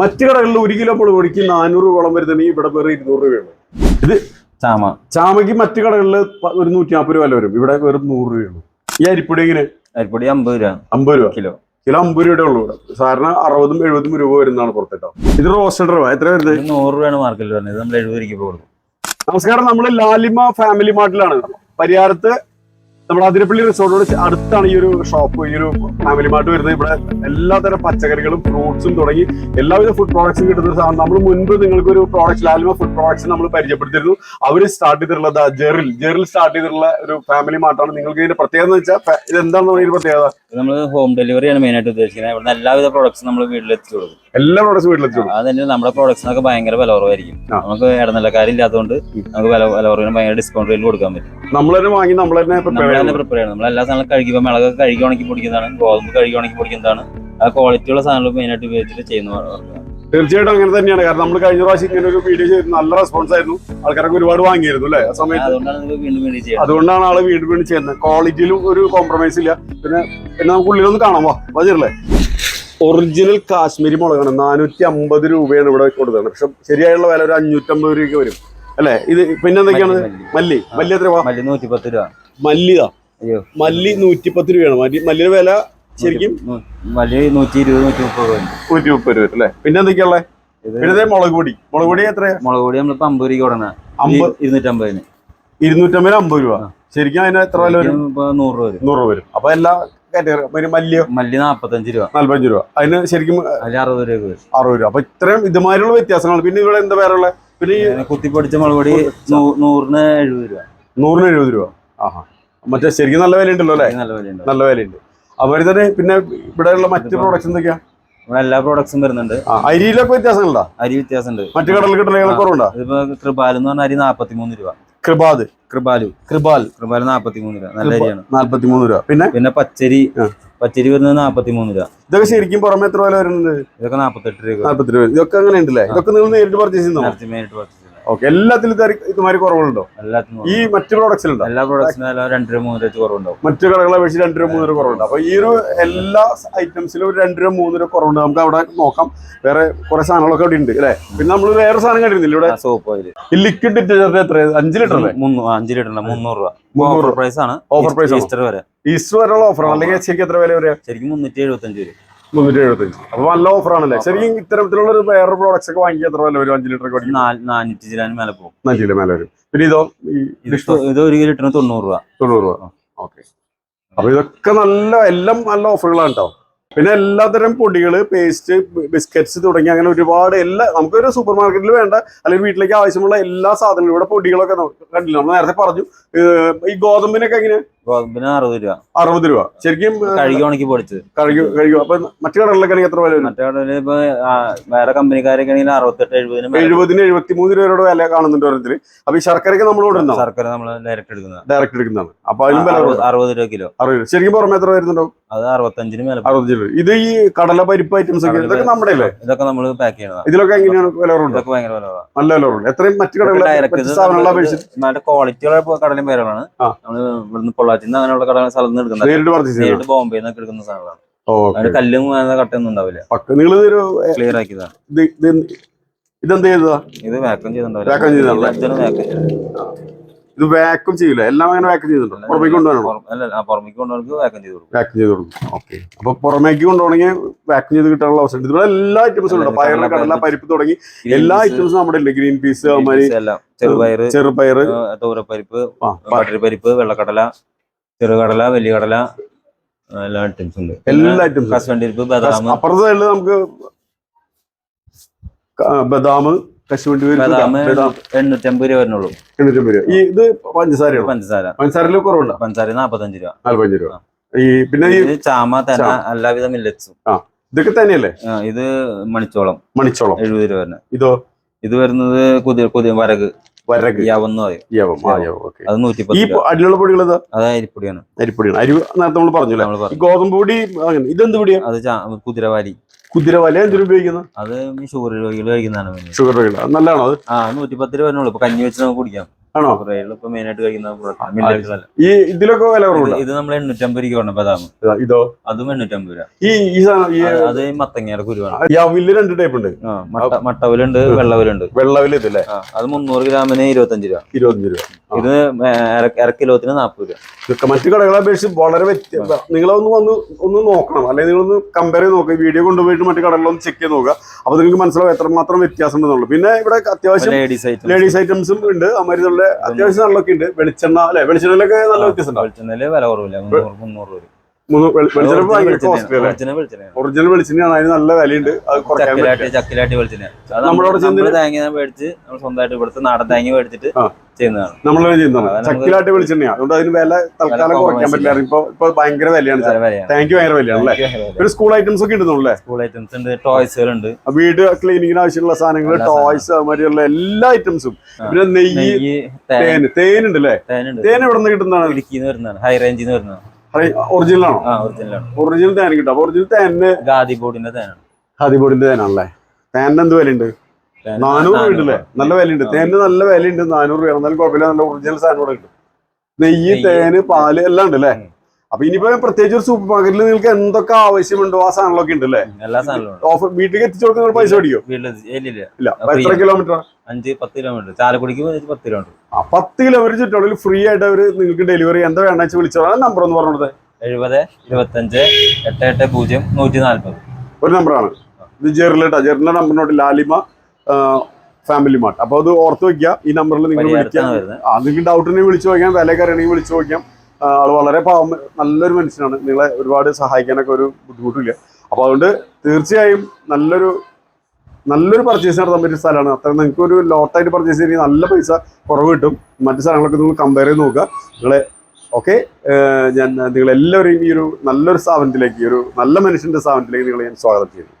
മറ്റു കടകളിൽ ഒരു കിലോ മുളക് പൊടിക്ക് നാനൂറ് രൂപയോളം വരുന്നുണ്ടെങ്കിൽ ഇവിടെ വെറും ഇരുന്നൂറ് രൂപയുള്ളൂ ഇത് ചാമ. ചാമയ്ക്ക് മറ്റു കടകളിൽ ഒരു നൂറ്റി നാൽപ്പത് രൂപ വില വരും. ഇവിടെ വെറും നൂറ് രൂപയുള്ളൂ. ഈ അരിപ്പൊടി എങ്ങനെ? അരിപ്പൊടി അമ്പത് രൂപ. അമ്പത് രൂപ. കിലോ. കിലോ അമ്പത് രൂപയുടെ ഉള്ളൂ ഇവിടെ. സാധാരണ അറുപതും എഴുപതും രൂപ വരുന്നതാണ് പുറത്തേട്ടോ. ഇത് റോസ്റ്റഡ് രൂപ എത്ര വരുന്നത്? നൂറ് രൂപയാണ് മാർക്കറ്റിൽ വരുന്നത്. നമ്മൾ എഴുപത് രൂപ കൊടുക്കും. നമസ്കാരം. നമ്മൾ ലാലിമ ഫാമിലി മാർട്ടിലാണ് പരിഹാരത്ത് നമ്മുടെ അതിരപ്പള്ളി റിസോർട്ടോട് അടുത്താണ് ഈ ഒരു ഷോപ്പ് ഈ ഒരു ഫാമിലി മാർട്ട് വരുന്നത്. ഇവിടെ എല്ലാതരം പച്ചക്കറികളും ഫ്രൂട്ട്സും തുടങ്ങി എല്ലാവിധ ഫുഡ് പ്രോഡക്ട്സും കിട്ടുന്ന ഒരു സാധനം. നമ്മൾ മുൻപ് നിങ്ങൾക്ക് ഒരു പ്രോഡക്റ്റ് ലാലിമ ഫുഡ് പ്രോഡക്ട്സ് നമ്മൾ പരിചയപ്പെടുത്തിയിരുന്നു. അവർ സ്റ്റാർട്ട് ചെയ്തിട്ടുള്ളത് ജെറിൽ. ജെറിൽ സ്റ്റാർട്ട് ചെയ്തിട്ടുള്ള ഒരു ഫാമിലി മാർട്ടാണ് നിങ്ങൾക്ക് ഇതിന്റെ പ്രത്യേകത എന്ന് വെച്ചാൽ ഇത് എന്താണെന്ന് ഇതിന്റെ പ്രത്യേകത? നമ്മൾ ഹോം ഡെലിവറിയാണ് മെയിൻ ആയിട്ട് ഉദ്ദേശിക്കുന്നത്. ഇവിടുന്ന് എല്ലാവിധ പ്രോഡക്റ്റ്സും നമ്മൾ വീട്ടിലെത്തിച്ചു കൊടുക്കും. എല്ലാ പ്രോഡക്ട്സും വീട്ടിലെത്തിച്ചു അത് തന്നെ നമ്മുടെ പ്രോഡക്ട്സിനൊക്കെ ഭയങ്കര വില കുറവായിരിക്കും. നമുക്ക് ഇടനിലക്കാരില്ലാത്തതുകൊണ്ട് നമുക്ക് വില വില കുറവിന് ഭയങ്കര ഡിസ്കൗണ്ട് റേറ്റ് കൊടുക്കാൻ പറ്റും. നമ്മൾ തന്നെ വാങ്ങി നമ്മൾ തന്നെ പ്രിപ്പയർ ചെയ്യണം. നമ്മൾ എല്ലാ സാധനങ്ങളും കഴുകി മിളക് കഴുകി ഉണക്കി പൊടിക്കുന്നതാണ് ഗോതമ്പ് കഴുകി ഉണക്കി പൊടിക്കുന്നതാണ്. ആ ക്വാളിറ്റിയുള്ള സാധനങ്ങൾ മെയിൻ ആയിട്ട് ഉപയോഗിച്ചിട്ട് ചെയ്യുന്ന. തീർച്ചയായിട്ടും അങ്ങനെ തന്നെയാണ്. കാരണം നമ്മൾ കഴിഞ്ഞ പ്രാവശ്യം ഇങ്ങനെ ഒരു വീഡിയോ ചെയ്ത് നല്ല റെസ്പോൺസ് ആയിരുന്നു. ആൾക്കാരൊക്കെ ഒരുപാട് വാങ്ങിയിരുന്നു അല്ലേ? ആ സമയത്ത്. അതുകൊണ്ടാണ് ആൾ വീണ്ടും വീണ്ടും ചെയ്യുന്നത്. ക്വാളിറ്റിയിലും ഒരു കോംപ്രമൈസ് ഇല്ല. പിന്നെ പിന്നെ നമുക്ക് ഉള്ളിലൊന്ന് കാണാം. വാ ഒറിജിനൽ കാശ്മീരി മുളകാണ്. നാനൂറ്റി അമ്പത് രൂപയാണ് ഇവിടെ കൊടുത്തത്. പക്ഷെ ശരിയായുള്ള വില ഒരു അഞ്ഞൂറ്റമ്പത് രൂപയ്ക്ക് വരും. അല്ലേ? ഇത് പിന്നെ എന്തൊക്കെയാണ്? മല്ലി, മല്ലി. മല്ലി മല്ലി എത്ര? രൂപ മല്ലി നൂറ്റി പത്ത് രൂപ മല്ലിതാ മല്ലി നൂറ്റിപ്പത്ത് രൂപയാണ്. മല്ലി മല്ലിയുടെ വില ശരിക്കും? വലിയ നൂറ്റി ഇരുപത് നൂറ്റി മുപ്പത് രൂപ. നൂറ്റി മുപ്പത് രൂപ അല്ലേ പിന്നെ എന്തൊക്കെയുള്ള പിന്നെ മുളക് പൊടി. മുളക് പൊടി എത്രയാ? മുളക് പൊടി നമ്മളിപ്പോ അമ്പത് രൂപ കൊടുക്കണ ഇരുന്നൂറ്റമ്പതിന്. ഇരുന്നൂറ്റമ്പതിന് അമ്പത് രൂപ. ശരിക്കും അതിന് എത്ര വില വരും? നൂറ് രൂപ വരും. നൂറ് രൂപ വരും. അപ്പൊ എല്ലാ കാറ്റഗറി മല്ലിയോ? മല്ലി നാപ്പത്തഞ്ച് രൂപ. നാല്പത്തഞ്ച് രൂപ. അതിന് ശരിക്കും അറുപത് രൂപ വരും. അറുപത് രൂപ. അപ്പൊ ഇത്രയും ഇതുമാതിരിയുള്ള വ്യത്യാസങ്ങൾ പിന്നെ ഇവിടെ എന്താ വേറെ പിന്നെ കുത്തിപ്പൊടിച്ച മുളക് പൊടി നൂറിന് എഴുപത് രൂപ. നൂറിന് എഴുപത് രൂപ. ആഹാ. മറ്റേ ശരിക്കും നല്ല വിലയുണ്ടല്ലോ അല്ലേ? നല്ല വിലയുണ്ട്. നല്ല വിലയുണ്ട്. അതുപോലെ തന്നെ പിന്നെ ഇവിടെയുള്ള മറ്റ് പ്രോഡക്ട്സ് എന്തൊക്കെയാ? ഇവിടെ എല്ലാ പ്രോഡക്ട്സും വരുന്നുണ്ട്. അരിയിലൊക്കെ വ്യത്യാസങ്ങളുണ്ടോ? അരി വ്യത്യാസമുണ്ട്. മറ്റു കടലിൽ കിട്ടണ കുറവുണ്ടോ? ഇതിപ്പോ കൃപാൽ എന്ന് പറഞ്ഞ അരി നാപ്പത്തി മൂന്ന് രൂപ. കൃപാദ് കൃപാലു. കൃപാൽ. കൃപാൽ നാപ്പത്തിമൂന്ന് രൂപ. നല്ല അരിയാണ്. നാല്പത്തി മൂന്ന് രൂപ. പിന്നെ? പിന്നെ പച്ചരി. പച്ചരി വരുന്നത് നാപ്പത്തിമൂന്ന് രൂപ. ഇതൊക്കെ ശരിക്കും പുറമെ എത്ര വില വരുന്നുണ്ട്? ഇതൊക്കെ നാപ്പത്തെട്ട് രൂപ. നാല്പത്തി രൂപ. ഇതൊക്കെ അങ്ങനെ ഉണ്ടല്ലേ? ഇതൊക്കെ നിങ്ങൾ നേരിട്ട് പർച്ചേസ് ചെയ്യുന്നു? നേരിട്ട് പർച്ചേസ്. ഓക്കെ എല്ലാത്തിലും ഇതാ- ഇതുമാതിരി കുറവുണ്ടോ എല്ലാത്തിനും ഈ മറ്റു പ്രോഡക്ട്സിലുണ്ടോ എല്ലാ പ്രോഡക്ട്സിനും രണ്ട് രൂപ മൂന്ന് രൂപ കുറവുണ്ടോ കുറവുണ്ടാവും. മറ്റു കടകളെ അപേക്ഷിച്ച് രണ്ട് രൂപ മൂന്ന് രൂപ കുറവുണ്ട്. അപ്പൊ ഈ ഒരു എല്ലാ ഐറ്റംസിലും ഒരു രണ്ട് രൂപ മൂന്ന് രൂപ കുറവുണ്ട്. നമുക്ക് അവിടെ നോക്കാം. വേറെ കുറെ സാധനങ്ങളൊക്കെ അവിടെ ഉണ്ട് അല്ലേ? പിന്നെ നമ്മൾ വേറെ സാധനം കണ്ടിരുന്നില്ല ഇവിടെ? സോപ്പ് ഓയിൽ ഈ ലിക്വിഡ് ഡിറ്റർജന്റ് എത്ര? അഞ്ച് ലിറ്റർ അഞ്ച് ലിറ്റർ മുന്നൂറ് രൂപ. മുന്നൂറ് ഓഫർ രൂപ. പ്രൈസ് ആണ്. Offer price? ഈസ്റ്റർ വരെ. ഈസ്റ്റർ വരെയുള്ള ഓഫറാണ് അല്ലെങ്കിൽ ശരിക്കും എത്ര വില വരെയാണ് ശരിക്കും മുന്നൂറ്റി എഴുപത്തഞ്ച് വരും. മുന്നൂറ്റി എഴുപത്തഞ്ച് അപ്പൊ നല്ല ഓഫറാണല്ലേ? ശരിക്കും ഇത്തരത്തിലുള്ള ഒരു വേറെ പ്രോഡക്ട്സ് ഒക്കെ വാങ്ങിക്കുക എത്ര വില വരും? അഞ്ച് ലിറ്റർ ഒക്കെ നാനൂറ്റി ചിലാനും മേലെ പോകും. അഞ്ച് കിലോ മേലെ വരും. പിന്നെ ഇതോ ഇത് ഒരു ലിറ്ററിന് തൊണ്ണൂറ് രൂപ. തൊണ്ണൂറ് രൂപ. ഓക്കെ. അപ്പൊ ഇതൊക്കെ നല്ല എല്ലാം നല്ല ഓഫറുകളാണ് കേട്ടോ പിന്നെ എല്ലാത്തരം പൊടികൾ പേസ്റ്റ് ബിസ്ക്കറ്റ്സ് തുടങ്ങി അങ്ങനെ ഒരുപാട് എല്ലാ നമുക്കൊരു സൂപ്പർ മാർക്കറ്റിൽ വേണ്ട അല്ലെങ്കിൽ വീട്ടിലേക്ക് ആവശ്യമുള്ള എല്ലാ സാധനങ്ങളും ഇവിടെ പൊടികളൊക്കെ കണ്ടില്ല? നമ്മൾ നേരത്തെ പറഞ്ഞു ഈ ഗോതമ്പിനൊക്കെ എങ്ങനെ ഗോതമ്പിന് അറുപത് രൂപ. അറുപത് രൂപ. ശരിക്കും കഴുകി പൊടിച്ചത്. കഴുകി കഴുകി. അപ്പൊ മറ്റു കടകളിലൊക്കെ എത്ര വില വരും? മറ്റു കടകളിൽ ഇപ്പൊ വേറെ കമ്പനിക്കാരൊക്കെ ആണെങ്കിൽ അറുപത്തെട്ട് എഴുപതിന് എഴുപതിന് എഴുപത്തി മൂന്ന് രൂപയുടെ വില കാണുന്നുണ്ട് ഓരോരുത്തർ അപ്പൊ ഈ ശർക്കരയൊക്കെ നമ്മൾ ഉണ്ടാവും ശർക്കര നമ്മൾ ഡയറക്റ്റ് എടുക്കുന്നത്. ഡയറക്റ്റ് എടുക്കുന്നതാണ്. അപ്പൊ അതിലും വില അറുപത് രൂപ കിലോ. അറുപത് രൂപ. ശരിക്കും പുറമെ എത്ര വരുന്നുണ്ടാവും? അത് അറുപത്തഞ്ചിന് മേലെ. പോകും. അറുപത് രൂപ. ഇത് ഈ കടല പരിപ്പ് ഐറ്റംസ് ഒക്കെ ഇതൊക്കെ നമ്മുടെ അല്ലേ? ഇതൊക്കെ നമ്മൾ പാക്ക് ചെയ്യണം ഇതിലൊക്കെ എങ്ങനെയാണ് വില കുറവുണ്ട്? ഭയങ്കര വില. നല്ല വില കുറവുണ്ട്. എത്രയും മറ്റു കടകളിലെ ഡയറക്റ്റ് ക്വാളിറ്റിയുള്ള കടലും പേരാണ് ഇവിടുന്ന് നമ്മൾ പൊള്ളാച്ചിന്ന് അങ്ങനെയുള്ള കടകൾ സ്ഥലത്ത് നിന്ന് എടുക്കുന്നത് നേരിട്ട് ബോംബെ നിന്നൊക്കെ എടുക്കുന്ന സാധനങ്ങളാണ്. അതിന് കല്ലും കട്ടൊന്നും ഉണ്ടാവില്ല. നിങ്ങൾ ക്ലിയർ ആക്കിയതാണ് ഇത് ഇത് ഇതെന്ത് ചെയ്തതാ? ഇത് വാക്കം ചെയ്തിട്ടുണ്ടാവില്ല Vacuum ചെയ്തതാണല്ലേ? ഇത് വാക്യൂം ചെയ്യില്ല എല്ലാം അങ്ങനെ വാക്യൂം ചെയ്തിട്ടുണ്ടോ? പുറമേക്ക് കൊണ്ടുപോകണം അല്ല പുറമേക്ക് കൊണ്ടുവർക്ക് വാക്കം ചെയ്ത് കൊടുക്കും. വാക്യൂം ചെയ്ത് കൊടുക്കും. ഓക്കെ. അപ്പൊ പുറമേക്ക് കൊണ്ടുപോകണമെങ്കിൽ വാക്യൂം ചെയ്ത് കിട്ടാനുള്ള അവസരം ഇവിടെ എല്ലാ ഐറ്റംസും ഉണ്ട്. പയറ് കടല, പരിപ്പ്, തുടങ്ങി എല്ലാ ഐറ്റംസും നമ്മുടെ ഉണ്ട് ഗ്രീൻ പീസ് ചെറുപയറ് ആ, തോരപ്പരിപ്പ് പരിപ്പ് വെള്ളക്കടല ചെറുകടല വലിയ കടല എല്ലാ ഐറ്റംസ് ഉണ്ട്. എല്ലാ ഐറ്റംസും ബദാം. അപ്പുറത്തെ നമുക്ക് ബദാം കശുവണ്ടി പരിപ്പ് ബദാം ബദാം. എണ്ണൂറ്റമ്പത് രൂപ വരുന്നുള്ളൂ. എണ്ണൂറ്റമ്പത് രൂപ. ഈ ഇത് പഞ്ചസാരയാണ്? പഞ്ചസാര. പഞ്ചസാരയിൽ കുറവുണ്ടോ? പഞ്ചസാര നാപ്പത്തഞ്ച് രൂപ. നാല്പത്തഞ്ച് രൂപ. ഈ പിന്നെ ഈ ഇത് ചാമ തേന എല്ലാവിധ മില്ലറ്റ്സും ഇതൊക്കെ തന്നെയല്ലേ? ഇത് മണിച്ചോളം. മണിച്ചോളം. എഴുപത് രൂപ വരുന്നത്. ഇതോ? ഇത് വരുന്നത് കൊതി കൊതി വരക്. വരക്. യാവെന്ന് പറയും. യവം. ആ യവം. ഓക്കെ. അത് ഈ നൂറ്റിപ്പത്ത് അടിയിലുള്ള പൊടികൾ ഏതാ അത് അരിപ്പൊടിയാണ്. അരിപ്പൊടിയാണ് അരി നേരത്തെ നമ്മൾ പറഞ്ഞല്ലോ? ഈ പറഞ്ഞു. ഗോതമ്പ് പൊടി അങ്ങനെ ഇതെന്ത് പൊടിയാണ് അത് കുതിരവാലി. കുതിരവല. എന്തിനു ഉപയോഗിക്കുന്നത് അത് ഈ ഷുഗർ രോഗികൾ കഴിക്കുന്നതാണ്. ഷുഗർ രോഗികൾ നല്ലതാണോ അത്? ആ നൂറ്റിപ്പത്ത് രൂപ വരുന്നുള്ളൂ ഇപ്പൊ കഞ്ഞി വെച്ച് നമുക്ക് കുടിക്കാം. ആണോ? ഇപ്പൊ മെയിൻ ആയിട്ട് കഴിക്കുന്ന. ഈ ഇതിലൊക്കെ വില ഇത് ഇത് നമ്മൾ എണ്ണൂറ്റമ്പത് രൂപ വേണം ബദാം ഇതോ അതും എണ്ണൂറ്റമ്പത് രൂപ. ഈ ഈ സാധനം ഈ അത് മത്തങ്ങയുടെ കുരുവാണ്. ഈ അവിൽ രണ്ട് ടൈപ്പ് ഉണ്ട്. മട്ടവലുണ്ട് വെള്ളവലുണ്ട്. വെള്ളവൽ ഇതില്ലേ അത് മുന്നൂറ് ഗ്രാമിന് ഇരുപത്തഞ്ച് രൂപ. ഇരുപത്തഞ്ച് രൂപ. ഇത് അര കിലോത്തിന് നാൽപ്പത് രൂപ. ഇതൊക്കെ മറ്റു കടകളെ അപേക്ഷിച്ച് വളരെ വ്യത്യാസം നിങ്ങളൊന്ന് വന്ന് ഒന്ന് നോക്കണം. അല്ലെങ്കിൽ നിങ്ങളൊന്ന് കമ്പയർ ചെയ്ത് നോക്കുക വീഡിയോ കൊണ്ടുപോയിട്ട് മറ്റു കടകളിലൊന്ന് ചെക്ക് ചെയ്ത് നോക്കുക. അപ്പൊ നിങ്ങൾക്ക് മനസ്സിലാവും എത്രമാത്രം വ്യത്യാസം ഉണ്ടെന്നുള്ളൂ പിന്നെ ഇവിടെ അത്യാവശ്യം ലേഡീസ് ഐറ്റംസും ഉണ്ട്. അമരുന്നുള്ള അത്യാവശ്യം സാധനങ്ങളൊക്കെ ഉണ്ട്. വെളിച്ചെണ്ണ അല്ലെ? വെളിച്ചെണ്ണയിലൊക്കെ നല്ല വ്യത്യാസം വെളിച്ചെണ്ണയിൽ വില കുറവില്ല. മുന്നൂറ് മുന്നൂറ് രൂപ ഒറിജിനൽ വെളിച്ചെണ്ണയാണ്. അതിന് നല്ല വിലയുണ്ട്. ചക്കിലാട്ടി വെളിച്ചെണ്ണ അത് നമ്മളവിടെ നമ്മൾ ചെന്ന് തേങ്ങ മേടിച്ച് നമ്മൾ സ്വന്തമായിട്ട് ഇവിടുത്തെ നാടൻ തേങ്ങ മേടിച്ചിട്ട് ആ. ചെയ്യുന്നതാണ്. നമ്മൾ ചെയ്യുന്നതാണ്. ചക്കിലാട്ടി വെളിച്ചെണ്ണയാണ് അതുകൊണ്ട് അതിന് വില തൽക്കാലം കുറയ്ക്കാൻ പറ്റില്ല. ഇപ്പൊ ഇപ്പൊ ഭയങ്കര വിലയാണ് താങ്ക് ഭയങ്കര വിലയാണ് അല്ലേ? ഒരു സ്കൂൾ ഐറ്റംസ് ഒക്കെ ഉണ്ടല്ലേ സ്കൂൾ ഐറ്റംസ് ഉണ്ട് ടോയ്സുകൾ ഉണ്ട് വീട് ക്ലീനിങ്ങിന് ആവശ്യമുള്ള സാധനങ്ങൾ ടോയ്സ് അതുമാതിരിയുള്ള എല്ലാ ഐറ്റംസും പിന്നെ നെയ്യ് തേൻ. തേൻ. തേനുണ്ട് അല്ലേ ഉണ്ട്. തേൻ എവിടെ നിന്ന് കിട്ടുന്നതാണ്? ഇടുക്കിന്ന് വരുന്നതാണ്. ഹൈ റേഞ്ചിൽ നിന്ന് വരുന്നതാണ്. ഒറിജിനൽ ആണോ? ഒറിജിനലാണ് ഒറിജിനൽ തേൻ കിട്ടും. അപ്പൊ ഒറിജിനൽ തേനിന് ഗാദി ബോർഡിന്റെ തേനാണ്. ഹതിബോഡിന്റെ തേനാണല്ലേ? തേനിന് എന്ത് വിലയുണ്ട്? നാനൂറ് രൂപ. ഉണ്ടല്ലേ നല്ല വിലയുണ്ട്. തേനിന് നല്ല വിലയുണ്ട്. നാനൂറ് രൂപ. എന്നാലും കുഴപ്പമില്ല. നല്ല ഒറിജിനൽ സാധനം കൂടെ കിട്ടും. നെയ്യ്. തേന് പാൽ എല്ലാം ഉണ്ട് അല്ലേ. അപ്പൊ ഇനിയിപ്പോ പ്രത്യേകിച്ച് ഒരു സൂപ്പർ മാർക്കറ്റിൽ നിങ്ങൾക്ക് എന്തൊക്കെ ആവശ്യമുണ്ടോ ആ സാധനങ്ങളൊക്കെ ഉണ്ട് അല്ലേ എല്ലാ സാധനങ്ങളും ഓഫർ വീട്ടിലേക്ക് എത്തിച്ചു കൊടുക്കുന്ന പൈസ മേടിക്കോ? ഇല്ല എത്ര. കിലോമീറ്റർ അഞ്ച് പത്ത് കിലോമീറ്റർ ചാലക്കുടിക്ക് പത്ത് കിലോമീറ്റർ ആ പത്ത് കിലോമീറ്റർ ചുറ്റളവിൽ ഫ്രീ ആയിട്ട് അവർ നിങ്ങൾക്ക് ഡെലിവറി എന്താ വേണ്ട വെച്ച് വിളിച്ചോളാം നമ്പർ ഒന്ന് പറഞ്ഞത് എഴുപത് ഇരുപത്തഞ്ച് എട്ട് എട്ട് പൂജ്യം നൂറ്റി നാല്പത്. ഒരു നമ്പറാണ് ഇത് ജെറിലേട്ടാ ജെറിന്റെ നമ്പറിനോട്ട് ലാലിമ ഫാമിലി മാർട്ട് അപ്പൊ അത് ഓർത്ത് വെക്കുക. ഈ നമ്പറിൽ നിങ്ങൾ വിളിക്കാം. പരിഹാരത്താണ് ആ നിങ്ങൾക്ക് ഡൗട്ട് ഉണ്ടെങ്കിൽ വിളിച്ചു നോക്കാം. വിലയൊക്കെ അറിയണമെങ്കിൽ വിളിച്ചു നോക്കാം. ആൾ വളരെ പാവം നല്ലൊരു മനുഷ്യനാണ്. നിങ്ങളെ ഒരുപാട് സഹായിക്കാനൊക്കെ ഒരു ബുദ്ധിമുട്ടില്ല. അപ്പൊ അതുകൊണ്ട് തീർച്ചയായും നല്ലൊരു നല്ലൊരു പർച്ചേസ് നടത്താൻ പറ്റിയ സ്ഥലമാണ്. അത്ര നിങ്ങൾക്ക് ഒരു ലോട്ടായിട്ട് പർച്ചേസ് ചെയ്യണമെങ്കിൽ നല്ല പൈസ കുറവ് കിട്ടും. മറ്റു സ്ഥലങ്ങളൊക്കെ നിങ്ങൾ കമ്പയർ ചെയ്ത് നോക്കുക. നിങ്ങളെ ഓക്കെ ഞാൻ നിങ്ങളെല്ലാവരെയും ഈ ഒരു നല്ലൊരു സ്ഥാപനത്തിലേക്ക് ഒരു നല്ല മനുഷ്യന്റെ സ്ഥാപനത്തിലേക്ക് നിങ്ങളെ ഞാൻ സ്വാഗതം ചെയ്യുന്നു.